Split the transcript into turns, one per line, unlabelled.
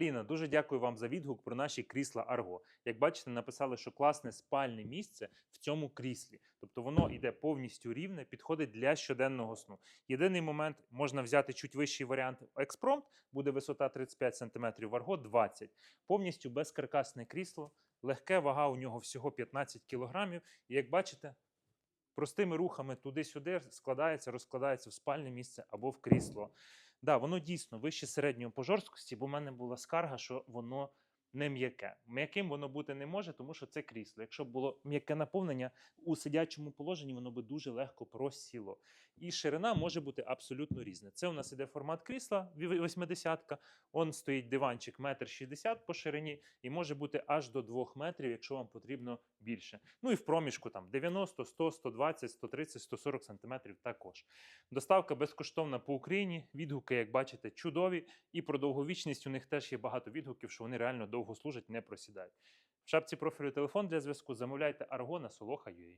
Ліна, дуже дякую вам за відгук про наші крісла Арго. Як бачите, написали, що класне спальне місце в цьому кріслі. Тобто воно йде повністю рівне, підходить для щоденного сну. Єдиний момент можна взяти чуть вищий варіант експромт, буде висота 35 см, Арго 20 Повністю безкаркасне крісло, легке вага у нього всього 15 кг. І як бачите, простими рухами туди-сюди складається, розкладається в спальне місце або в крісло. Да, воно дійсно вище середньої по жорсткості, бо в мене була скарга, що воно не м'яке. М'яким воно бути не може, тому що це крісло. Якщо б було м'яке наповнення, у сидячому положенні воно би дуже легко просіло. І ширина може бути абсолютно різна. Це у нас іде формат крісла 80-ка, он стоїть диванчик 1,60 м по ширині і може бути аж до 2 метрів, якщо вам потрібно більше. Ну і в проміжку там 90, 100, 120, 130, 140 сантиметрів також. Доставка безкоштовна по Україні. Відгуки, як бачите, чудові. І про довговічність у них теж є багато відгуків, що вони реально довго служать, не просідають. В шапці профілю телефон для зв'язку замовляйте Аргона Солоха.ua.